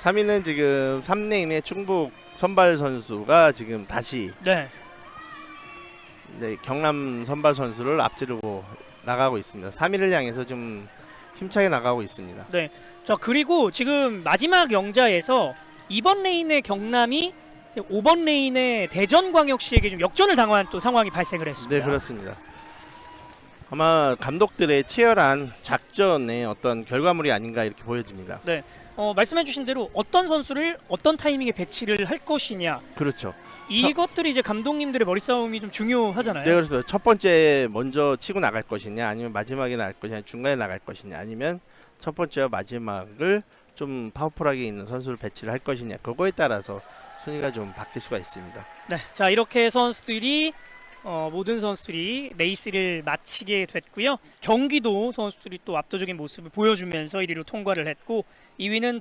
3위는 지금 3레인의 충북 선발 선수가 지금 다시 네. 네, 경남 선발 선수를 앞지르고 나가고 있습니다. 3위를 향해서 좀 힘차게 나가고 있습니다. 자 그리고 지금 마지막 영자에서 2번 레인의 경남이 5번 레인의 대전광역시에게 좀 역전을 당한 또 상황이 발생을 했습니다. 네, 그렇습니다. 아마 감독들의 치열한 작전의 어떤 결과물이 아닌가 이렇게 보여집니다. 어, 말씀해주신 대로 어떤 선수를 어떤 타이밍에 배치를 할 것이냐 그렇죠. 이것들이 이제 감독님들의 머리 싸움이 좀 중요하잖아요. 네, 그래서 첫 번째 먼저 치고 나갈 것이냐, 아니면 마지막에 나갈 것이냐, 중간에 나갈 것이냐, 아니면 첫 번째와 마지막을 좀 파워풀하게 있는 선수를 배치를 할 것이냐, 그거에 따라서 순위가 좀 바뀔 수가 있습니다. 네, 자 이렇게 선수들이 어, 모든 선수들이 레이스를 마치게 됐고요. 경기도 선수들이 또 압도적인 모습을 보여주면서 1위로 통과를 했고 2위는